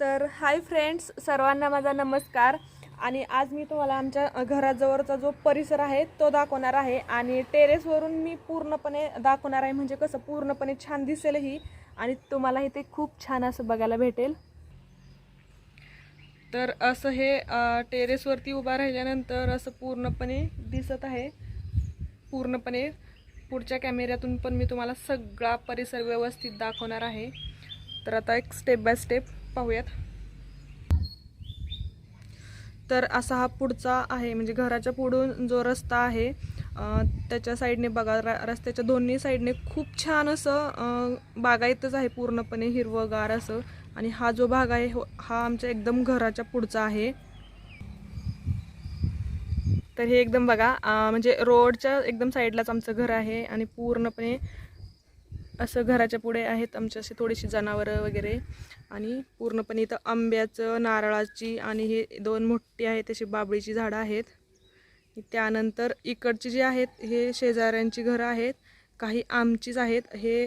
तर hi friends सर्वांना माझा नमस्कार. आणि आज मी तुम्हाला आमच्या घराजवळचा जो परिसर आहे तो दाखवणार आहे. आणि टेरेसवरून मी पूर्णपणे दाखवणार आहे म्हणजे कसं पूर्णपणे छान दिसेलही आणि तुम्हालाही ते खूप छान असं बघायला भेटेल. तर असं हे टेरेसवरती उभा राहिल्यानंतर असं पूर्णपणे दिसत आहे. पूर्णपणे पुढच्या कॅमेऱ्यातून पण मी तुम्हाला सगळा परिसर व्यवस्थित दाखवणार आहे. तर आता एक स्टेप बाय स्टेप पाहूयात. तर असा हा पुढचा आहे म्हणजे घराच्या पुढून जो रस्ता आहे त्याच्या साईडने बघा र रस्त्याच्या दोन्ही साईडने खूप छान असं बागायतच आहे पूर्णपणे हिरवंगार असं. आणि हा जो भाग आहे हो- हा आमच्या एकदम घराच्या पुढचा आहे. तर हे एकदम बघा म्हणजे रोडच्या एकदम साईडलाच आमचं घर आहे आणि पूर्णपणे असं घराच्या पुढे आहेत आमच्या असे थोडीशी जनावरं वगैरे. आणि पूर्णपणे इथं आंब्याचं नारळाची आणि हे दोन मोठी आहेत तशी बाबळीची झाडं आहेत. त्यानंतर इकडची जी आहेत हे शेजाऱ्यांची घरं आहेत. काही आमचीच आहेत. हे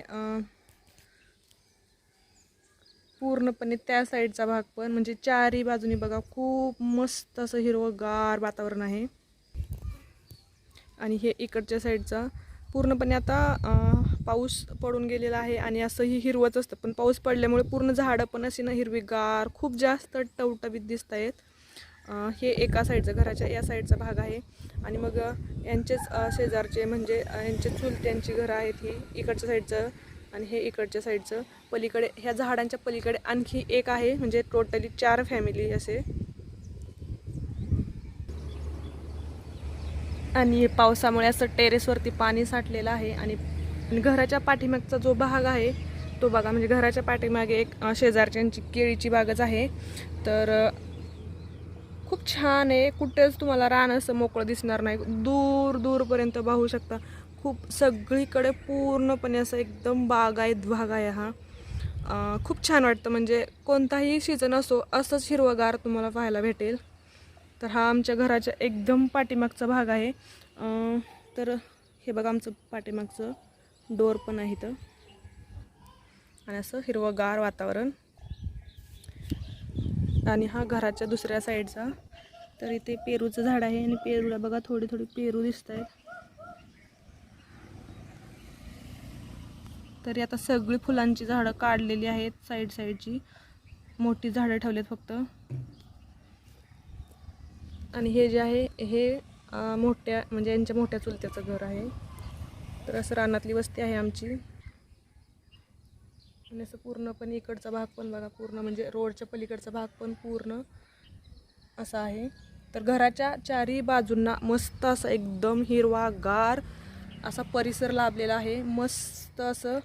पूर्णपणे त्या साईडचा भाग पण. म्हणजे चारही बाजूनी बघा खूप मस्त असं हिरवंगार वातावरण आहे. आणि हे इकडच्या साईडचा. पूर्णपणे आता पाऊस पडून गेलेला आहे आणि असंही हिरवंच असतं. पण पाऊस पडल्यामुळे पूर्ण झाडं पण अशी ना हिरवीगार खूप जास्त टवटवीत दिसत आहेत. हे एका साईडचं घराच्या या साईडचा भाग आहे. आणि मग यांचेच शेजारचे म्हणजे यांचे चुलत्यांची घरं आहेत ही इकडच्या साईडचं आणि हे इकडच्या साईडचं. पलीकडे ह्या झाडांच्या पलीकडे आणखी एक आहे म्हणजे टोटली चार फॅमिली असे. आणि पावसामुळे असं टेरेसवरती पाणी साठलेलं आहे आणि आणि घराच्या पाठीमागचा जो भाग आहे तो बघा. म्हणजे घराच्या पाठीमागे एक शेजारच्यांची केळीची बागच आहे. तर खूप छान आहे. कुठेच तुम्हाला रान असं मोकळं दिसणार नाही. दूर दूरपर्यंत पाहू शकता. खूप सगळीकडे पूर्णपणे असं एकदम बाग आहे भाग आहे हा. खूप छान वाटतं. म्हणजे कोणताही सीझन असो असंच हिरवगार तुम्हाला पाहायला भेटेल. तर हा आमच्या घराच्या एकदम पाठीमागचा भाग आहे. तर हे बघा आमचं पाठीमागचं. डोर पण आहे इथं. आणि असं हिरवंगार वातावरण. आणि हा घराच्या दुसऱ्या साईडचा. तर इथे पेरूचं झाड आहे आणि पेरूला बघा थोडी थोडी पेरू दिसत आहेत तरी आता सगळी फुलांची झाडं काढलेली आहेत साईड साईडची. मोठी झाडं ठेवलेत फक्त. आणि हे जे आहे हे मोठ्या म्हणजे यांच्या मोठ्या चुलत्याचं घर आहे. तर असं रानातली वस्ती आहे आमची. आणि असं पूर्णपणे इकडचा भाग पण बघा पूर्ण म्हणजे रोडच्या पलीकडचा भाग पण पूर्ण असा आहे. तर घराच्या चारही बाजूंना मस्त असं एकदम हिरवागार असा परिसर लाभलेला आहे. मस्त असं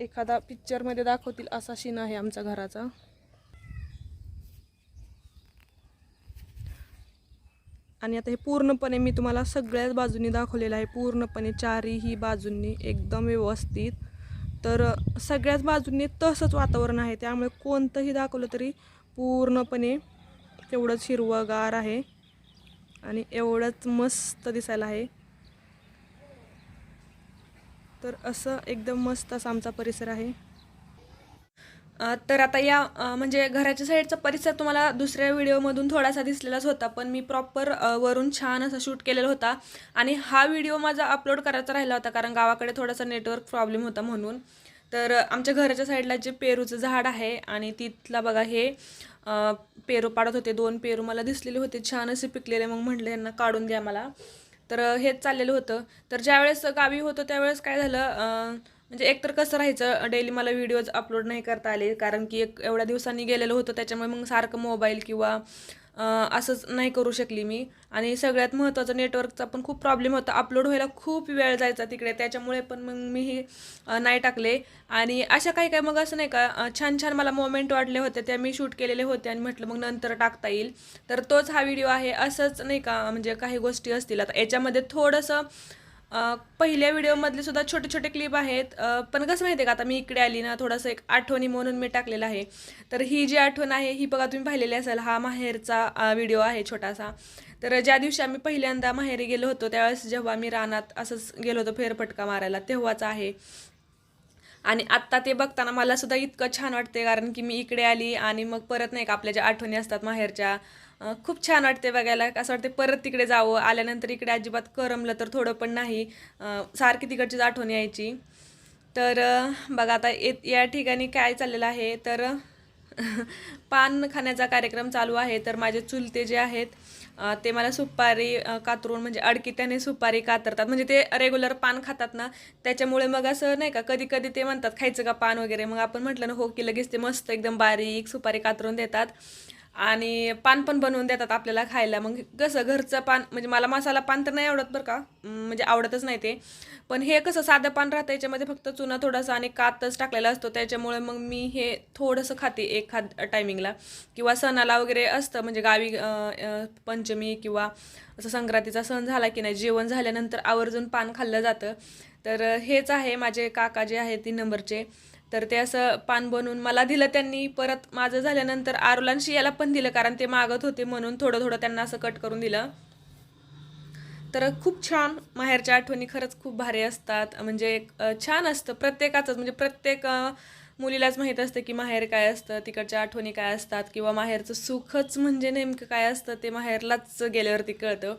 एखादा पिक्चरमध्ये दाखवतील असा सीन आहे आमचा घराचा. आणि आता हे पूर्णपणे मी तुम्हाला सगळ्याच बाजूनी दाखवलेलं आहे. पूर्णपणे चारही बाजूंनी एकदम व्यवस्थित. तर सगळ्याच बाजूंनी तसंच वातावरण आहे. त्यामुळे कोणतंही दाखवलं तरी पूर्णपणे तेवढंच हिरवंगार आहे आणि एवढंच मस्त दिसायला आहे. तर असं एकदम मस्त असा आमचा परिसर आहे. तर आता या म्हणजे घराच्या साईडचा परिसर तुम्हाला दुसऱ्या व्हिडिओमधून थोडासा दिसलेलाच होता पण मी प्रॉपर वरून छान असा शूट केलेला होता आणि हा व्हिडिओ माझा अपलोड करायचा राहिला होता कारण गावाकडे थोडासा नेटवर्क प्रॉब्लेम होता म्हणून. तर आमच्या घराच्या साईडला जे पेरूचं झाड आहे आणि तिथला बघा हे पेरू पाडत होते दोन पेरू मला दिसलेले होते छान असे पिकलेले मग म्हटलं यांना काढून द्या मला. तर हेच चाललेलं होतं. तर ज्यावेळेस गावी होतं त्यावेळेस काय झालं म्हणजे एकतर कसं राहायचं डेली मला व्हिडिओज अपलोड नाही करता आले. कारण की एक एवढ्या दिवसांनी गेलेलं होतं त्याच्यामुळे मग सारखं मोबाईल किंवा असंच नाही करू शकली मी. आणि सगळ्यात महत्त्वाचं नेटवर्कचा पण खूप प्रॉब्लेम होता. अपलोड व्हायला खूप वेळ जायचा तिकडे. त्याच्यामुळे पण मग मी हे नाही टाकले. आणि अशा काही काय मग असं नाही का छान छान मला मोमेंट वाटले होते त्या मी शूट केलेले होते आणि म्हटलं मग नंतर टाकता येईल. तर तोच हा व्हिडिओ आहे. असंच नाही का म्हणजे काही गोष्टी असतील. आता याच्यामध्ये थोडंसं पहिल्या व्हिडिओमधले सुद्धा छोटे छोटे क्लिप आहेत. पण कसं माहिती आहे का आता मी इकडे आली ना थोडंसं एक आठवणी म्हणून मी टाकलेलं आहे. तर ही जी आठवण आहे ही बघा तुम्ही पाहिलेली असाल हा माहेरचा व्हिडिओ आहे छोटासा. तर ज्या दिवशी आम्ही पहिल्यांदा माहेरी गेलो होतो त्यावेळेस जेव्हा मी रानात असंच गेलो होतो फेरफटका मारायला तेव्हाचा आहे. आणि आत्ता ते बघताना मला सुद्धा इतकं छान वाटते कारण की मी इकडे आली आणि मग परत नाही का आपल्या ज्या आठवणी असतात माहेरच्या खूप छान वाटते बघायला. असं वाटते परत तिकडे जावं. आल्यानंतर इकडे अजिबात करमलं तर थोडं पण नाही. सारखी तिकडचीच आठवण यायची. तर बघा आता येत या ठिकाणी काय चाललेलं आहे. तर पान खाण्याचा कार्यक्रम चालू आहे. तर माझे चुलते जे आहेत ते मला सुपारी कातरून म्हणजे अडकित्याने सुपारी कातरतात. म्हणजे ते रेग्युलर पान खातात ना त्याच्यामुळे मग असं नाही का कधी कधी ते म्हणतात खायचं का पान वगैरे? मग आपण म्हटलं ना हो की लगेच ते मस्त एकदम बारीक सुपारी कातरून देतात. आणि पान पण बनवून देतात आपल्याला खायला. मग कसं घरचं पान म्हणजे मला मसाला पान तर नाही आवडत बरं का. म्हणजे आवडतच नाही ते. पण हे कसं साधं पान राहतं याच्यामध्ये फक्त चुना थोडासा आणि कातच टाकलेला असतो. त्याच्यामुळे मग मी हे थोडंसं खाते एखाद टायमिंगला. किंवा सणाला वगैरे असतं म्हणजे गावी पंचमी किंवा असं संक्रांतीचा सण झाला की नाही जेवण झाल्यानंतर आवर्जून पान खाल्लं जातं. तर हेच आहे माझे काका जे आहेत तीन नंबरचे. तर ते असं पान बनवून मला दिलं त्यांनी. परत माझं झाल्यानंतर आरुलांशी याला पण दिलं कारण ते मागत होते म्हणून थोडं थोडं त्यांना असं कट करून दिलं. तर खूप छान माहेरच्या आठवणी खरंच खूप भारी असतात. म्हणजे छान असतं. प्रत्येकाचंच म्हणजे प्रत्येक मुलीलाच माहीत असतं की माहेर काय असतं तिकडच्या आठवणी काय असतात किंवा माहेरचं सुखच म्हणजे नेमकं काय असतं ते माहेरलाच गेल्यावरती कळतं.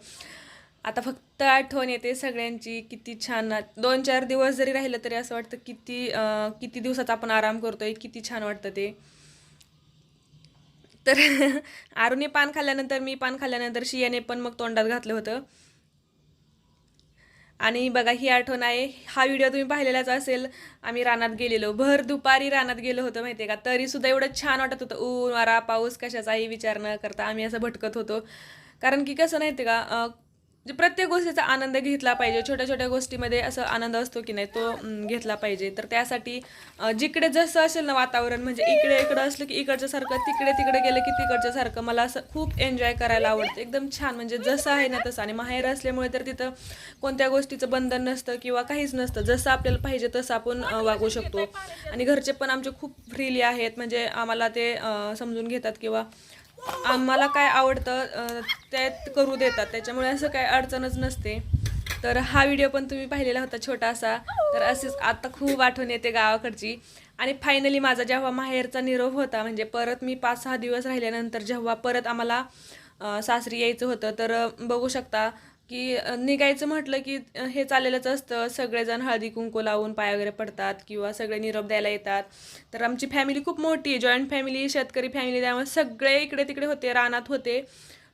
आता फक्त आठवण येते सगळ्यांची किती छान दोन चार दिवस जरी राहिलं तरी असं वाटतं किती किती दिवसात आपण आराम करतोय किती छान वाटतं ते. तर आरुने पान खाल्ल्यानंतर मी पान खाल्ल्यानंतर शियाने पण मग तोंडात घातलं होतं. आणि बघा ही आठवण आहे. हा व्हिडिओ तुम्ही पाहिलेलाच असेल. आम्ही रानात गेलेलो. भर दुपारी रानात गेलो होतो माहिती आहे का? तरीसुद्धा एवढं छान वाटत होतं. ऊन वारा पाऊस कशाचाही विचार न करता आम्ही असं भटकत होतो. कारण की कसं नाही का म्हणजे प्रत्येक गोष्टीचा आनंद घेतला पाहिजे. छोट्या छोट्या गोष्टीमध्ये असं आनंद असतो की नाही तो घेतला पाहिजे. तर त्यासाठी जिकडे जसं असेल ना वातावरण म्हणजे इकडे इकडं असलं की इकडच्या सारखं तिकडे तिकडे गेलं की तिकडच्या सारखं मला असं खूप एन्जॉय करायला आवडतं. एकदम छान म्हणजे जसं आहे ना तसं. आणि माहेर असल्यामुळे तर तिथं कोणत्या गोष्टीचं बंधन नसतं किंवा काहीच नसतं. जसं आपल्याला पाहिजे तसं आपण वागू शकतो. आणि घरचे पण आमचे खूप फ्रीली आहेत. म्हणजे आम्हाला ते समजून घेतात किंवा आम्हाला काय आवडतं ते करू देतात. त्याच्यामुळे असं काय अडचणच नसते. तर हा व्हिडिओ पण तुम्ही पाहिलेला होता छोटासा तर असेच आता खूप आठवण येते गावाकडची. आणि फायनली माझा जेव्हा माहेरचा निरोप होता म्हणजे परत मी पाच सहा दिवस राहिल्यानंतर जेव्हा परत आम्हाला सासरी यायचं होतं तर बघू शकता की निघायचं म्हटलं की हे चाललेलंच असतं. सगळेजण हळदी कुंकू लावून पाय वगैरे पडतात किंवा सगळे निरोप द्यायला येतात. तर आमची फॅमिली खूप मोठी आहे. जॉईंट फॅमिली शेतकरी फॅमिली त्यामुळे सगळे इकडे तिकडे होते रानात होते.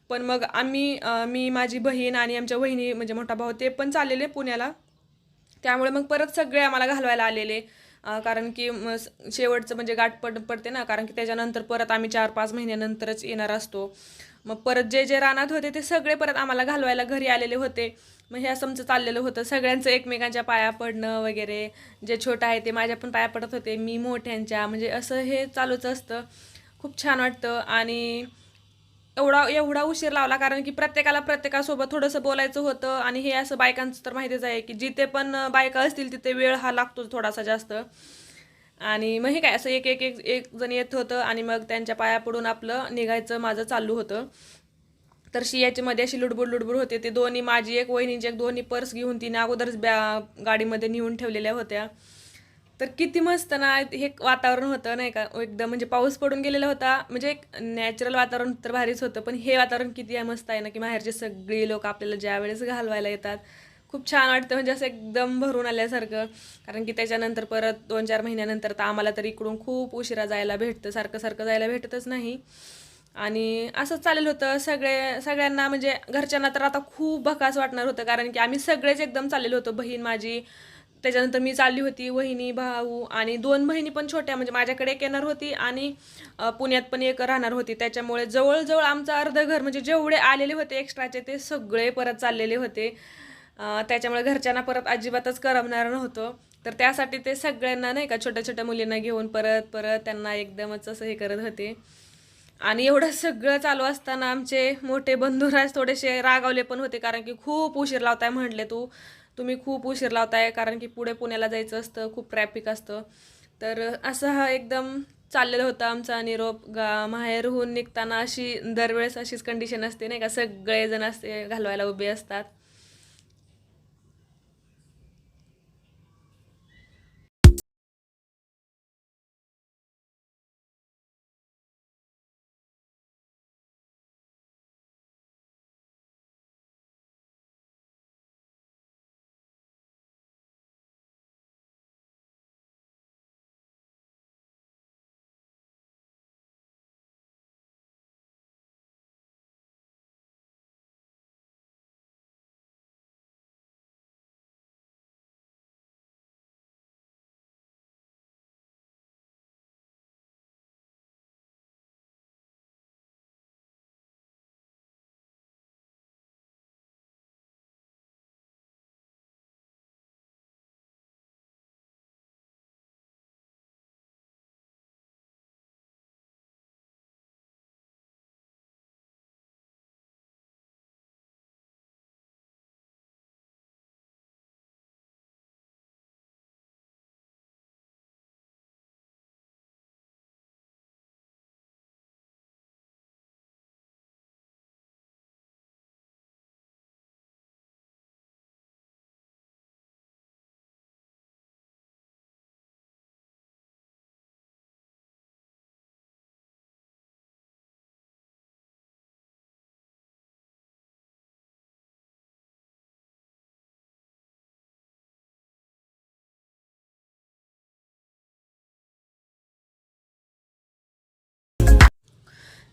पण मग आम्ही मी माझी बहीण आणि आमच्या वहिनी म्हणजे मोठा भाऊ ते पण चाललेले पुण्याला. त्यामुळे मग परत सगळे आम्हाला घालवायला आलेले. कारण की म- शेवटचं म्हणजे गाठ पड पडते ना. कारण की त्याच्यानंतर परत आम्ही चार पाच महिन्यानंतरच येणार असतो. मग परत जे जे रानात होते ते सगळे परत आम्हाला घालवायला घरी आलेले होते. मग हे असं आमचं चाललेलं होतं. सगळ्यांचं एकमेकांच्या पाया पडणं वगैरे जे छोटं आहे ते माझ्या पण पाया पडत होते मी मोठ्यांच्या म्हणजे असं हे चालूच असतं. खूप छान वाटतं. आणि एवढा एवढा उशीर लावला कारण की प्रत्येकाला प्रत्येकासोबत थोडंसं बोलायचं होतं. आणि हे असं बायकांचं तर माहितीच आहे की जिथे पण बायका असतील तिथे वेळ हा लागतोच थोडासा जास्त. आणि मग हे काय असं एक एक एक एक जण येत होतं आणि मग त्यांच्या पाया पडून आपलं निघायचं माझं चालू होतं. तर शियाच्यामध्ये अशी लुडबुड लुडबुड होते. ते दोन्ही माझी एक वहिनीची एक दोन्ही पर्स घेऊन तिने अगोदरच बॅ गाडीमध्ये नेऊन ठेवलेल्या होत्या. तर किती मस्त ना हे वातावरण होतं नाही का? एकदम म्हणजे पाऊस पडून गेलेला होता. म्हणजे एक नॅचरल वातावरण तर भारीच होतं पण हे वातावरण किती आहे मस्त आहे ना की बाहेरचे सगळी लोक आपल्याला ज्या वेळेस घालवायला येतात खूप छान वाटतं म्हणजे असं एकदम भरून आल्यासारखं. कारण की त्याच्यानंतर परत दोन चार महिन्यानंतर तर आम्हाला तर इकडून खूप उशिरा जायला भेटतं सारखं सारखं जायला भेटतच नाही. आणि असंच चालेल होतं सगळे सगळ्यांना म्हणजे घरच्यांना तर आता खूप भकास वाटणार होतं कारण की आम्ही सगळेच एकदम चाललेलो होतो बहीण माझी त्याच्यानंतर मी चालली होती वहिनी भाऊ आणि दोन बहिणी पण छोट्या म्हणजे माझ्याकडे एक येणार होती आणि पुण्यात पण एक राहणार होती. त्याच्यामुळे जवळजवळ आमचं अर्ध घर म्हणजे जेवढे आलेले होते एक्स्ट्राचे ते सगळे परत चाललेले होते. त्याच्यामुळे घरच्यांना परत अजिबातच करमणार नव्हतं. तर त्यासाठी ते सगळ्यांना नाही का छोट्या छोट्या मुलींना घेऊन परत परत त्यांना एकदमच असं हे करत होते. आणि एवढं सगळं चालू असताना आमचे मोठे बंधुराज थोडेसे रागावले पण होते कारण की खूप उशीर लावताय म्हटले तू. तुम्ही खूप उशीर लावताय कारण की पुढे पुण्याला जायचं असतं खूप ट्रॅफिक असतं. तर असं हा एकदम चाललेलं होतं आमचा निरोप. गा माहेरहून निघताना अशी दरवेळेस अशीच कंडिशन असते नाही का? सगळेजण असते घालवायला उभे असतात.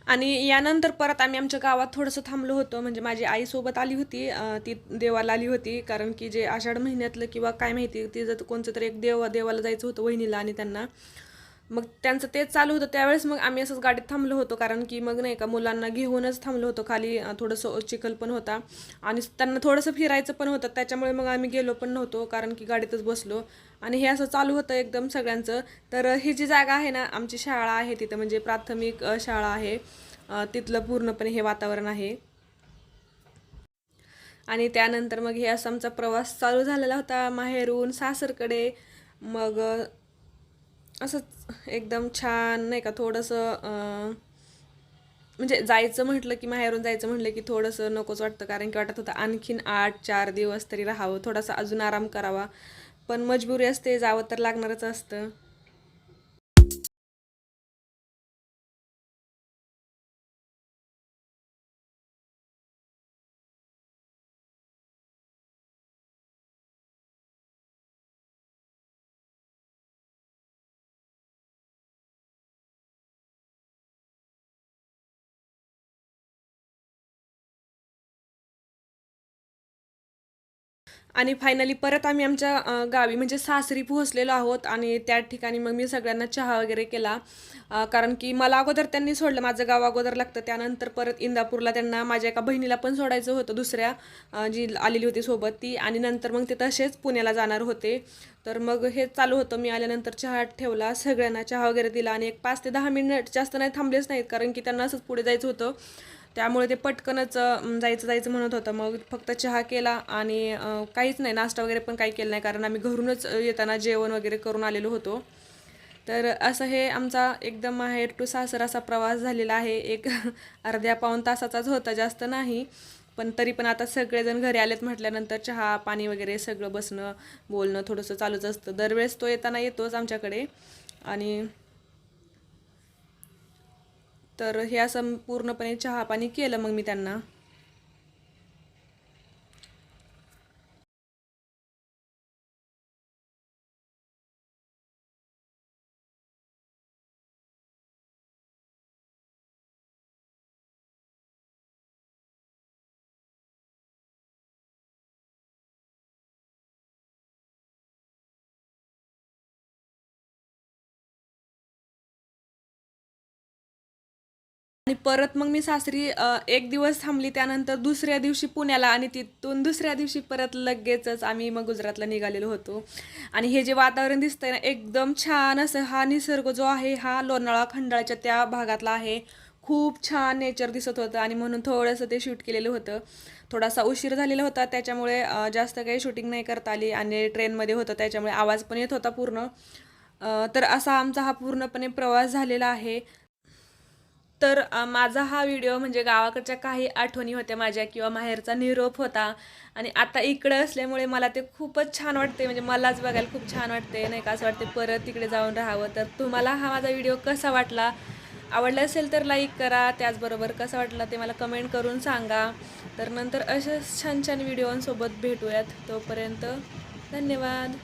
आणि यानंतर परत आम्ही आमच्या गावात थोडंसं थांबलो होतो. म्हणजे माझी आईसोबत आली होती ती देवाला आली होती. कारण की जे आषाढ महिन्यातलं किंवा काय माहिती तिचं कोणतं तरी एक देव देवाला जायचं होतं वहिनीला आणि त्यांना. मग त्यांचं तेच चालू होतं. त्यावेळेस मग आम्ही असंच गाडीत थांबलो होतो. कारण की मग नाही का मुलांना घेऊनच थांबलो होतो. खाली थोडंसं चिखल पण होता. आणि त्यांना थोडंसं फिरायचं पण होतं. त्याच्यामुळे मग आम्ही गेलो पण नव्हतो. कारण की गाडीतच बसलो. आणि हे असं चालू होतं एकदम सगळ्यांचं. तर ही जी जागा आहे ना आमची शाळा आहे तिथं. म्हणजे प्राथमिक शाळा आहे. तिथलं पूर्णपणे हे वातावरण आहे. आणि त्यानंतर मग हे असं आमचा प्रवास चालू झालेला होता माहेरून सासरकडे. मग असंच एकदम छान नाही का थोडंसं म्हणजे जायचं म्हटलं की माहेरून जायचं म्हटलं की थोडंसं नकोच वाटतं. कारण की वाटत होतं आणखीन आठ चार दिवस तरी राहावं. थोडासा अजून आराम करावा. पण मजबुरी असते जावं तर लागणारच असतं. आणि फायनली परत आम्ही आमच्या गावी म्हणजे सासरी पोहोचलेलो आहोत आणि त्या ठिकाणी मग मी सगळ्यांना चहा वगैरे केला. कारण की मला अगोदर त्यांनी सोडलं माझं गाव अगोदर लागतं. त्यानंतर परत इंदापूरला त्यांना माझ्या एका बहिणीला पण सोडायचं होतं दुसऱ्या जी आलेली होती सोबत ती. आणि नंतर मग ते तसेच पुण्याला जाणार होते. तर मग हे चालू होतं. मी आल्यानंतर चहा ठेवला सगळ्यांना चहा वगैरे दिला आणि एक पाच ते दहा मिनिट जास्त नाही थांबलेच नाहीत. कारण की त्यांना असंच पुढे जायचं होतं. त्यामुळे ते पटकनच जायचं जायचं म्हणत होतं. मग फक्त चहा केला आणि काहीच नाही नाश्ता वगैरे पण काही केलं नाही कारण आम्ही घरूनच येताना जेवण वगैरे करून आलेलो होतो. तर असं हे आमचा एकदम माहेर टू सासर असा प्रवास झालेला आहे. एक अर्ध्या पाऊण तासाचाच होता जास्त नाही. पण तरी पण आता सगळेजण घरी आलेत म्हटल्यानंतर चहा पाणी वगैरे सगळं बसणं बोलणं थोडंसं चालूच असतं. दरवेळेस तो येताना येतोच आमच्याकडे. आणि तर हे असं पूर्णपणे चहा पाणी केलं मग मी त्यांना. आणि परत मग मी सासरी एक दिवस थांबली त्यानंतर दुसऱ्या दिवशी पुण्याला आणि तिथून दुसऱ्या दिवशी परत लगेचच आम्ही मग गुजरातला निघालेलो होतो. आणि हे जे वातावरण दिसतंय ना एकदम छान असं हा निसर्ग जो आहे हा लोणावळा खंडाळ्याच्या त्या भागातला आहे. खूप छान नेचर दिसत होतं आणि म्हणून थोडंसं ते शूट केलेलं होतं. थोडासा उशीर झालेला होता त्याच्यामुळे जास्त काही शूटिंग नाही करता आली आणि ट्रेनमध्ये होतं त्याच्यामुळे आवाज पण येत होता पूर्ण. तर असा आमचा हा पूर्णपणे प्रवास झालेला आहे. तर माझा हा व्हिडिओ म्हणजे गावाकडच्या काही आठवणी होत्या माझ्या किंवा माहेरचा निरोप होता. आणि आता इकडं असल्यामुळे मला ते खूपच छान वाटते म्हणजे मलाच बघायला खूप छान वाटते नाही का असं वाटते परत तिकडे जाऊन राहावं. तर तुम्हाला हा माझा व्हिडिओ कसा वाटला? आवडला असेल तर लाईक करा. त्याचबरोबर कसा वाटला ते मला कमेंट करून सांगा. तर नंतर अशाच छान छान व्हिडिओंसोबत भेटूयात. तोपर्यंत धन्यवाद.